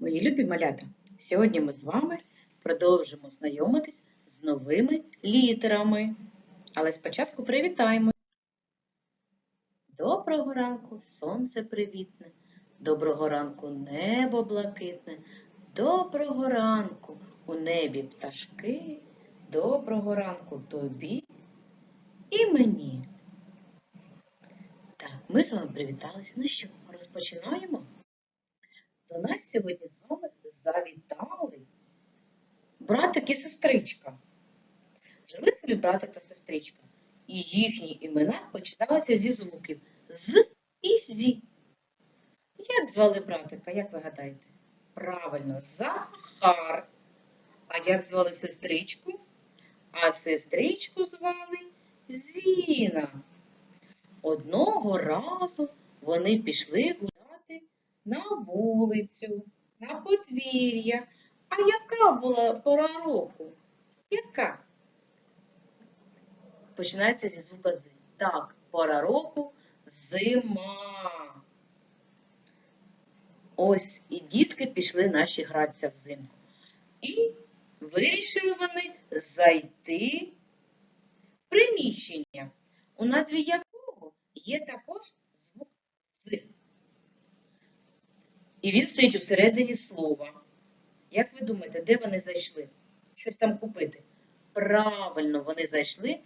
Мої любі малята, сьогодні ми з вами продовжимо знайомитись з новими літерами. Але спочатку привітаємо. Доброго ранку, сонце привітне, доброго ранку небо блакитне, доброго ранку у небі пташки, доброго ранку тобі і мені. Так, ми з вами привітались. Ну що, розпочинаємо? До нас сьогодні з вами завітали братик і сестричка. Жили собі братик та сестричка, і їхні імена починалися зі звуків з і зі. Як звали братика, як ви гадаєте? Правильно, Захар. А як звали сестричку? А сестричку звали Зіна. Одного разу вони пішли вулицю, на подвір'я. А яка була пора року? Яка? Починається зі звука з. Так, пора року зима. Ось і дітки пішли наші гратися взимку. І вирішили вони зайти в приміщення, у назві якого є також звук з. І він стоїть у середині слова. Як ви думаєте, де вони зайшли? Щось там купити? Правильно, вони зайшли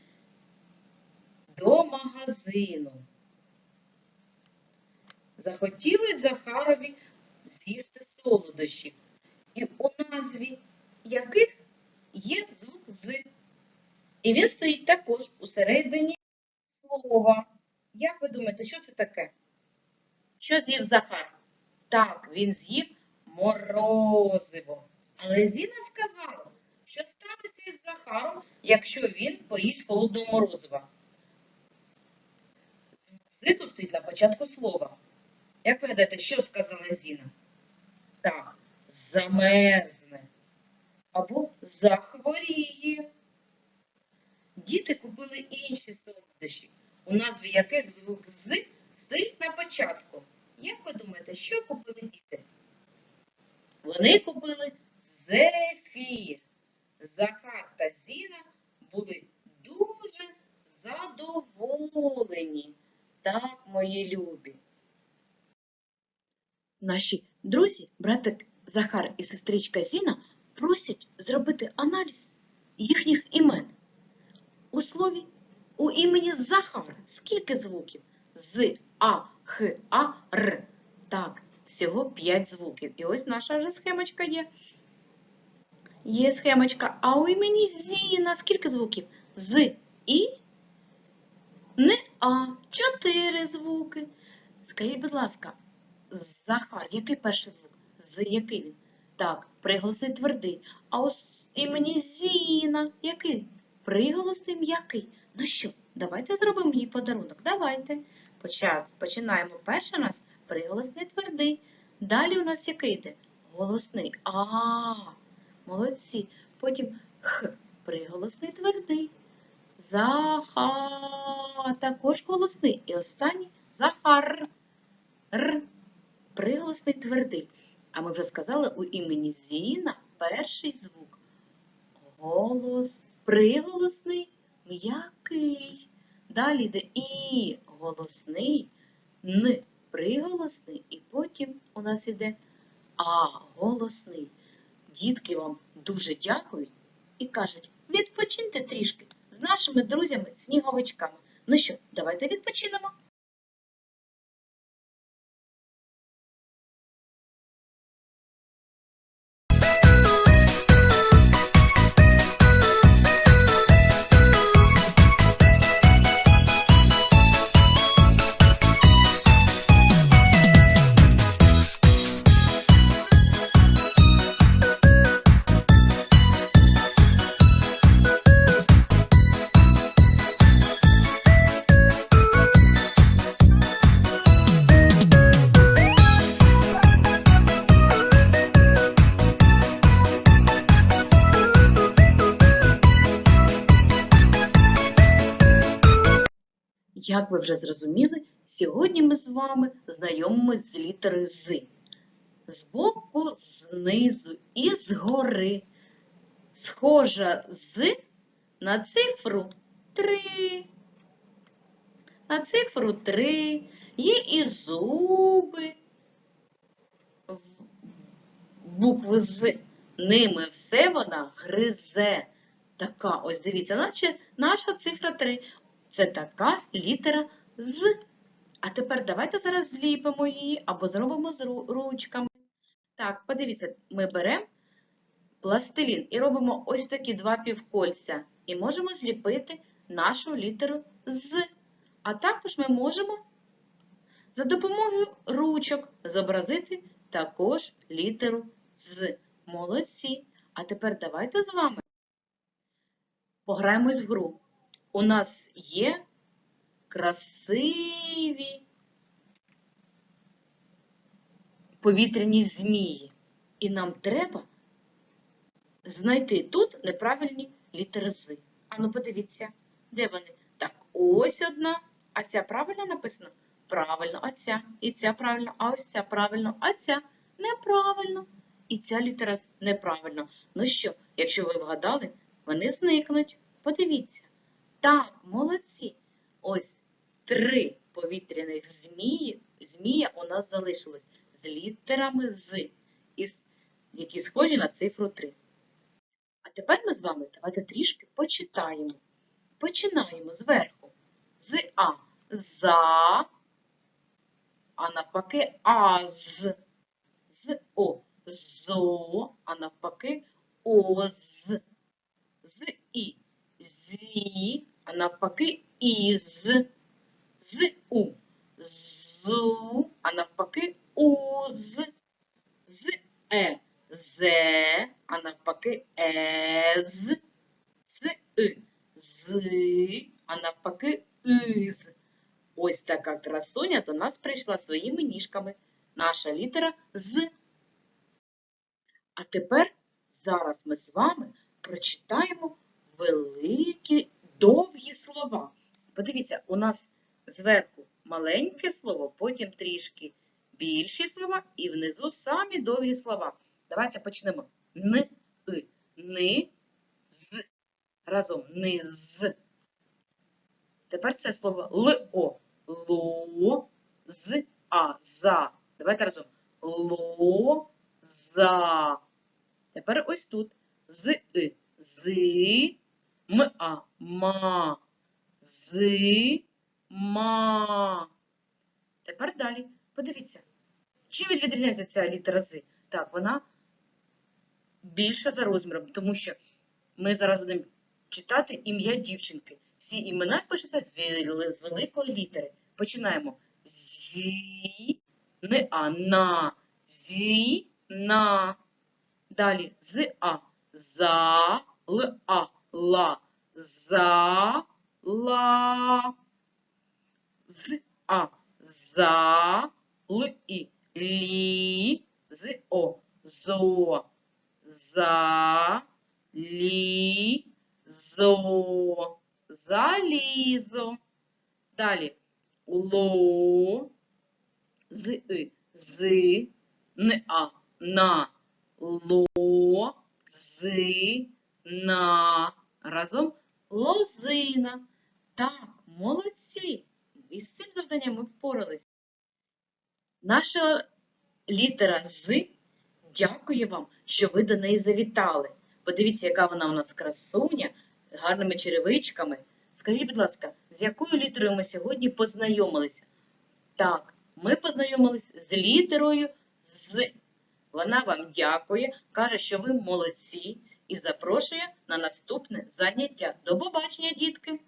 до магазину. Захотіли Захарові з'їсти солодощів. І у назві яких є звук з. І він стоїть також у середині слова. Як ви думаєте, що це таке? Що з'їв Захар? Так, він з'їв морозиво. Але Зіна сказала, що станеться із Захаром, якщо він поїсть холодного морозива. Знизу стоїть на початку слова. Як ви гадаєте, що сказала Зіна? Так, замерзне або захворіє. Діти купили інші солодощі, у назві яких звук з стоїть на початку. Як ви думаєте, що купили діти? Вони купили зефір. Захар та Зіна були дуже задоволені. Так, мої любі. Наші друзі, братик Захар і сестричка Зіна просять зробити аналіз їхніх імен. У слові у імені Захар скільки звуків? З, А, Х, А, Р. Так, всього 5 звуків. І ось наша вже схемочка є. Є схемочка. А у імені Зіна скільки звуків? З, І, не А. Чотири звуки. Скажіть, будь ласка, Захар, який перший звук? З який він? Так, приголосний твердий. А с- імені Зіна який? Приголосний м'який. Ну що, давайте зробимо їй подарунок. Давайте. Починаємо. Перший у нас приголосний твердий. Далі у нас який йде? Голосний. А, молодці. Потім Х, приголосний твердий. Заха, також голосний. І останній Захар. Р, приголосний твердий. А ми вже сказали, у імені Зіна перший звук. Голос, приголосний, м'який. Далі йде І голосний, Н приголосний, і потім у нас іде А голосний. Дітки вам дуже дякують і кажуть, відпочиньте трішки нашими друзями-сніговичками. Ну що, давайте відпочинемо. Ви вже зрозуміли, сьогодні ми з вами знайомимось з літерою З. Збоку знизу і згори. Схожа з на цифру 3. На цифру 3 є і зуби. Букви з. Ними все вона гризе. Така, ось дивіться, наче наша цифра 3. Це така літера з. А тепер давайте зараз зліпимо її або зробимо з ручками. Так, подивіться, ми беремо пластилін і робимо ось такі два півкольця. І можемо зліпити нашу літеру з. А також ми можемо за допомогою ручок зобразити також літеру з. Молодці. А тепер давайте з вами пограємось в гру. У нас є красиві повітряні змії. І нам треба знайти тут неправильні літери з. Ану, подивіться, де вони? Так, ось одна. А ця правильно написана? Правильно, а ця. І ця правильно, а ось ця правильно, а ця неправильно. І ця літера неправильно. Ну що, якщо ви вгадали, вони зникнуть. Подивіться. Так, молодці. Ось три повітряних змії, змія у нас залишилось з літерами з, які схожі на цифру 3. А тепер ми з вами давайте трішки почитаємо. Починаємо зверху. З А. За, а навпаки аз. З О. Зо, а навпаки оз. З І. Зі, а навпаки із. З У. Зу, а навпаки уз. З Е. Зе, а навпаки ез. З И. З, а навпаки из. Ось така красуня до нас прийшла своїми ніжками. Наша літера з. А тепер зараз ми з вами прочитаємо великі довгі слова. Подивіться, у нас зверху маленьке слово, потім трішки більші слова і внизу самі довгі слова. Давайте почнемо. Н, и, ни, з. Разом низ. Тепер це слово ло. Ло, з, а, за. Давайте разом. Ло, за. Тепер ось тут. З, и, з, м, а, ма. З, ма. Тепер далі. Подивіться. Чим відрізняється ця літера з? Так, вона більша за розміром, тому що ми зараз будемо читати ім'я дівчинки. Всі імена пишуться з великої літери. Починаємо. Зі, не а, на, зі, на. Далі з а, за, л а, ла, за, ла. З а, за, л і, лі, з. О, зо, за, лі, зо, залізо. Далі. Ло, з. И, з, не а, на, ло, з, на. Разом лозина. Так, молодці. Із цим завданням ми впоралися. Наша літера з дякує вам, що ви до неї завітали. Подивіться, яка вона у нас красуня, з гарними черевичками. Скажіть, будь ласка, з якою літерою ми сьогодні познайомилися? Так, ми познайомилися з літерою з. Вона вам дякує, каже, що ви молодці і запрошує на наступне заняття. До побачення, дітки!